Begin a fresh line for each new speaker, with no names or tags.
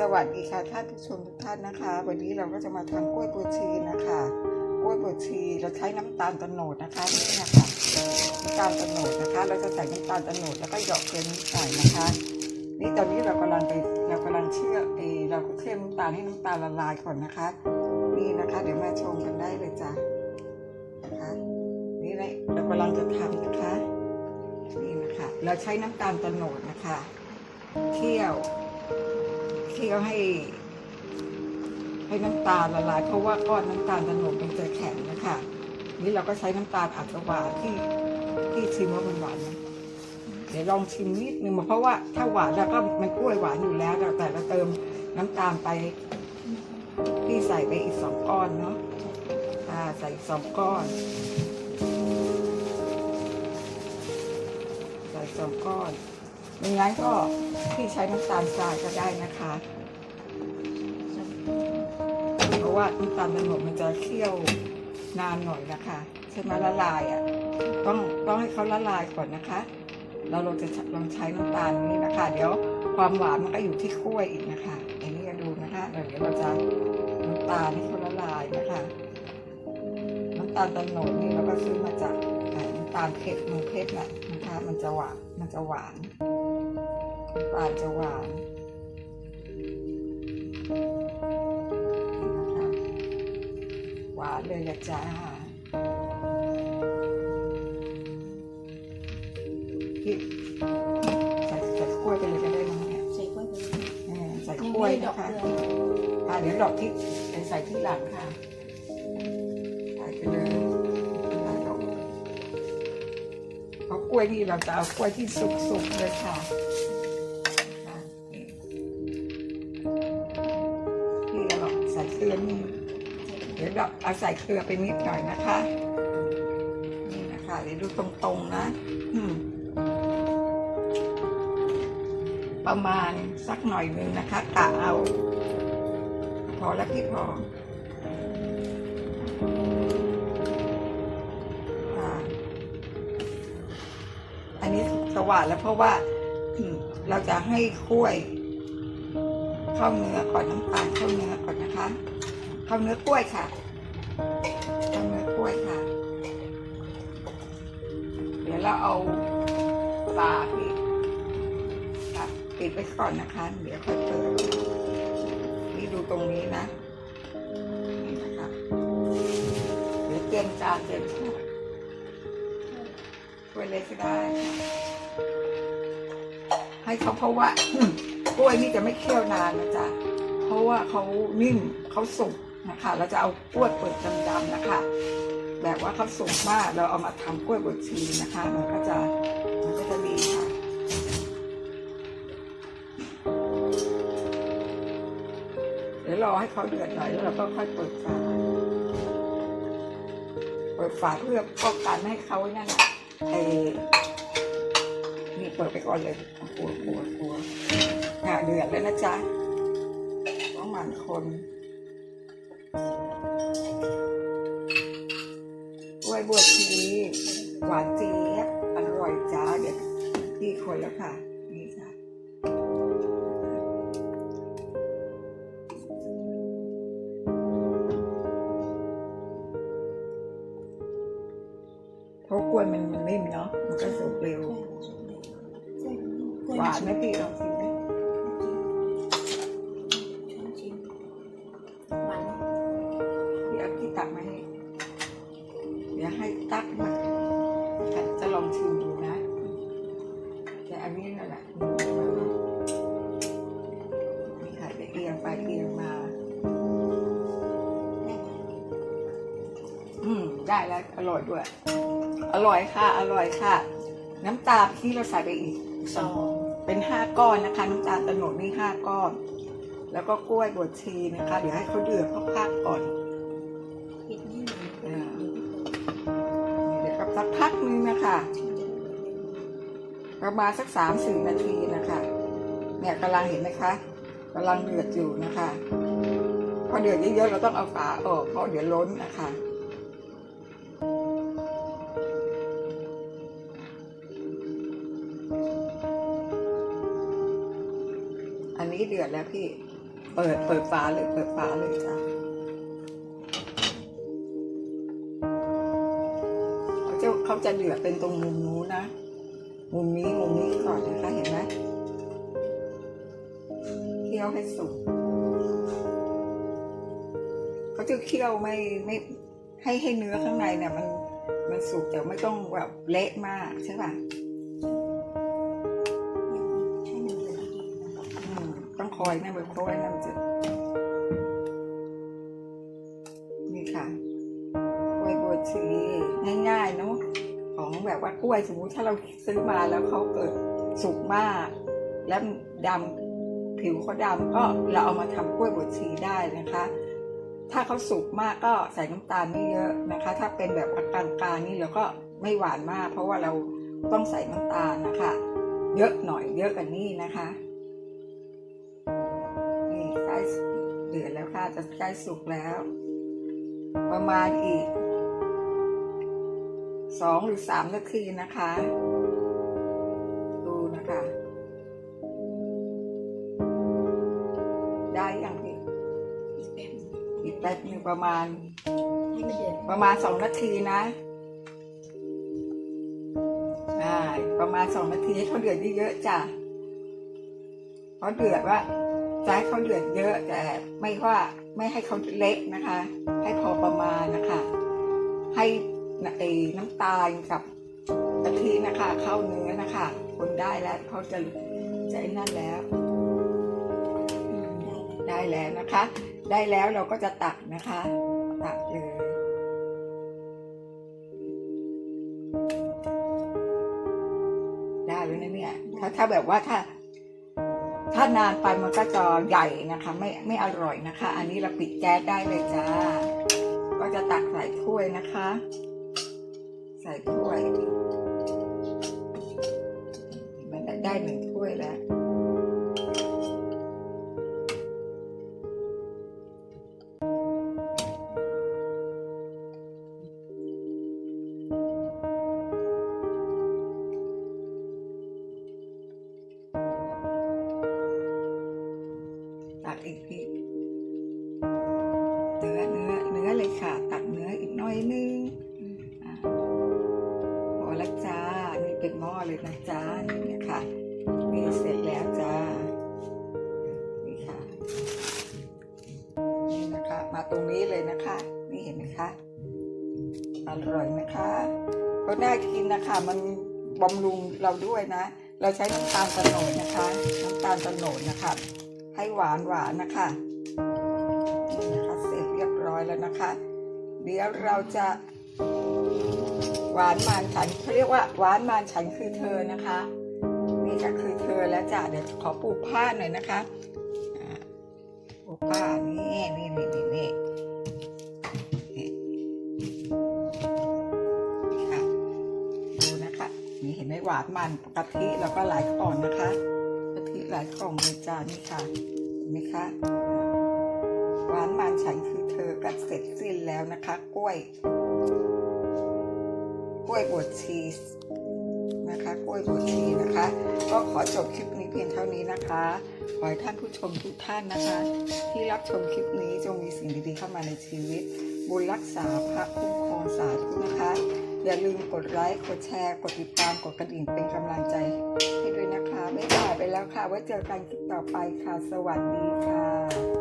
สวัสดีค่ะท่านผู้ชมทุกท่านนะคะ วันนี้เราก็จะมาทำกล้วยบวชชีนะคะกล้วยบวชชีเราใช้น้ำตาลตะโนดนะคะนี่นะคะน้ำตาลตะโนดนะคะ เราจะใส่น้ำตาลตะโนดแล้วก็หยอกเกลือนิดหน่อยนะคะ นี่ตอนนี้เรากำลังไปเรากำลังเชื่อเออเราก็เชื่อมน้ำตาลให้น้ำตาลละลายก่อนนะคะ นี่นะคะ เดี๋ยวมาชมกันได้เลยจ้ะนะคะนี่แหละเรากำลังจะทำนะคะ นี่นะคะ เราใช้น้ำตาลตะโนดนะคะเคี่ยว เคี่ยวให้ให้น้ำตาลละลายเพราะว่าก้อนน้ำตาลตะโนดมันจะแข็งนะคะนี่เราก็ใช้น้ำตาลอัดหวานที่ที่ชิมว่ามันหวานไหมเดี๋ยวลองชิมนิดนึงเพราะว่าถ้าหวานแล้วก็มันกล้วยหวานอยู่แล้วแต่เราเติมน้ำตาลไปที่ใส่ไปอีกสองก้อนเนาะอ่าใส่สองก้อน ใส่สองก้อน ไม่งั้นก็ที่ใช้น้ำตาลทรายก็ได้นะคะ เพราะว่าน้ำตาลมันหมดมันจะเคี่ยวนานหน่อยนะคะใช่ไหมละลายอะต้องต้องให้เขาละลายก่อนนะคะ เราเราจะลองใช้น้ำตาลนี้นะคะ เดี๋ยวความหวานมันก็อยู่ที่กล้วยอีกนะคะอันนี้ก็ดูนะคะเดี๋ยวเราจะน้ำตาลให้เขาละลายนะคะ น้ำตาลตะโนดนี่เราก็ซื้อมาจาก ตาลเผ็ดเมืองเพชรน่ะนะคะ มันจะหวาน มันจะหวานน้ำตาลจะหวานนี่นะคะหวานเลยละจ้าพี่ใส่ใส่กล้วยไปเลยก็ได้มั้งเนี่ย
ใส่กล้วยไปเลย
เออใส่
ยัง
กล้วย
ไม่ดอ
นะ
ก
คะ
เกลือ
อ่าเดี๋ยวดอกที่ใส่ที่หลังค่ะ ล้วยนี่เราจะเอากล้วยที่สุกๆเลยค่ะอะนี่นี่เราใส่เกลือนี่เดี๋ยวเราเอาใส่เกลือไปนิดหน่อยนะคะ นี่นะคะเดี๋ยวดูตรงๆนะ อืมประมาณสักหน่อยหนึ่งนะคะกะเอา พอแล้วพี่พอ นี้สว่านแล้วเพราะว่าเราจะให้คุ้วยเข้าเนื้อก่อนน้ำตาลเข้าเนื้อก่อนนะคะ เข้าเนื้อกล้วยค่ะเข้าเนื้อกล้วยค่ะ เดี๋ยวเราเอาปลาพี่ค่ะปิดไว้ก่อนนะคะ เดี๋ยวค่อยเปิดนี่ดูตรงนี้นะนี่นะคะเดี๋ยวเตรียมจานเตรียมถ้วยถ้วยเล็กก็ได้ค่ะ ให้เขาเพราะว่ากล้วยนี่จะไม่เคี่ยวนานนะจ๊ะเพราะว่าเขานิ่มเขาสุกนะคะ เราจะเอากล้วยเปิดดำๆนะคะ แบบว่าเขาสุกมากเราเอามาทำกล้วยบดชีนะคะ มันก็จะมันก็จะดีค่ะเดี๋ยวรอให้เขาเดือดหน่อยแล้วเราก็ค่อยเปิดฝาเปิดฝาเพื่อป้องกันให้เขานั่นน่ะไอ ไปก่อนเลยกลัวกลัวกลัวอะเดือดแล้วนะจ๊ะต้องหมั่นคนกล้วยบวชชีหวานเจี๊ยบอร่อยจ้าเดี๋ยวพี่คนแล้วค่ะ นี่ค่ะเพราะกล้วยมันมันนิ่มเนาะมันก็สุกเร็ว หวานไหมพี่ลองชิมดิ
หวาน
พี่เอาที่ตักมาให้ เดี๋ยวให้ตักมาจะลองชิมดูนะ แต่อันนี้นั่นแหละนี่ค่ะจะเอียงไปเอียงมา อืม ได้แล้ว อร่อยด้วย อร่อยค่ะ อร่อยค่ะ น้ำตาลที่เราใส่ไปอีก
สอง
เป็นห้าก้อนนะคะ น้ำตาลตะโนดนี่ห้าก้อน แล้วก็กล้วยบวชชีนะคะ เดี๋ยวให้เขาเดือดเขาพักก่อน
ปิดนี่หน่อย
อ่าเดี๋ยวกับสักพักนึงนะคะประมาณสักสามสี่นาทีนะคะ เนี่ยกำลังเห็นไหมคะกำลังเดือดอยู่นะคะพอเดือดเยอะๆเราต้องเอาฝาออกเพราะเดี๋ยวล้นนะคะ นนี้เดือดแล้วพี่
อ
เปิดเปิดฝาเลยเปิดฝาเลยจ้ะเขาจะเขาจะเดือดเป็นตรงมุมนู้นนะ มุมนี้มุมนี้ก่อนนะคะเห็นไหมเคี่ยวให้สุกเขาจะเคี่ยวไม่ไม่ให้ให้เนื้อข้างในเนี่ยมันมันสุกแต่ไม่ต้องแบบเละมากใช่ป่ะ
ม
ต้องคอยนะมันคอยนะมันจะนี่ค่ะกล้วยบวชชีง่ายๆเนาะของแบบว่ากล้วยสมมติถ้าเราซื้อมาแล้วเขาเกิดสุกมาก แล้วดำผิวเขาดำก็เราเอามาทำกล้วยบวชชีได้นะคะ ถ้าเขาสุกมากก็ใส่น้ำตาลไม่เยอะนะคะ ถ้าเป็นแบบกลางๆนี่เราก็ไม่หวานมาก เพราะว่าเราต้องใส่น้ำตาลนะคะ เยอะหน่อยเยอะกว่านี้นะคะ เดือดแล้วค่ะ จะใกล้สุกแล้ว ประมาณอีกสองหรือสามนาทีนะคะ ดูนะคะ ได้ยังพี่
อีกแป๊บนึง
อีกแป๊บหนึงประมาณ ประมาณสองนาทีนะใช่ประมาณสองนาทีให้เขาเดือดเยอะๆจ้ะเพราเดือดว่า จะให้เขาเดือดเยอะแต่ไม่ว่าไม่ให้เขาเละนะคะ ให้พอประมาณนะคะ ให้ไอ้น้ำตาลกับกะทินะคะ เข้าเนื้อนะคะ คนได้แล้วเขาจะจะนั่นแล้ว
ได้เลย
ได้แล้วนะคะ ได้แล้วเราก็จะตักนะคะ ตักเลยได้แล้วนะเนี่ยถ้าถ้าแบบว่าถ้า ถ้านานไปมันก็จะใหญ่นะคะ ไม่ไม่อร่อยนะคะ อันนี้เราปิดแก๊สได้เลยจ้า ก็จะตักใส่ถ้วยนะคะ ใส่ถ้วย มันได้หนึ่งถ้วยแล้ว ก็น่ากินนะคะ มันบำรุงเราด้วยนะ เราใช้น้ำตาลตะโนดนะคะ น้ำตาลตะโนดนะคะ ให้หวานหวานนะคะนี่นะคะเสร็จเรียบร้อยแล้วนะคะ เดี๋ยวเราจะหวานมานฉันเขาเรียกว่าหวานมานฉันคือเธอนะคะ นี่ก็คือเธอแล้วจ้ะเดี๋ยวขอปูผ้าหน่อยนะคะ มันกะทิแล้วก็หลายกล่องนะคะกะทิหลายกล่องเลยจ้านี่ค่ะเห็นไหมคะหวานมันฉันคือเธอก็เสร็จสิ้นแล้วนะคะ กล้วย กล้วยบวชชีสนะคะ กล้วยบวชชีนะคะ ก็ขอจบคลิปนี้เพียงเท่านี้นะคะขอให้ท่านผู้ชมทุกท่านนะคะ ที่รับชมคลิปนี้จงมีสิ่งดีๆเข้ามาในชีวิต บุญรักษาพระคุ้มครองสาธุนะคะ อย่าลืมกดไลค์ กดแชร์ กดติดตาม กดกระดิ่งเป็นกำลังใจให้ด้วยนะคะ ไม่บายไปแล้วค่ะ ไว้เจอกันคลิปต่อไปค่ะ สวัสดีค่ะ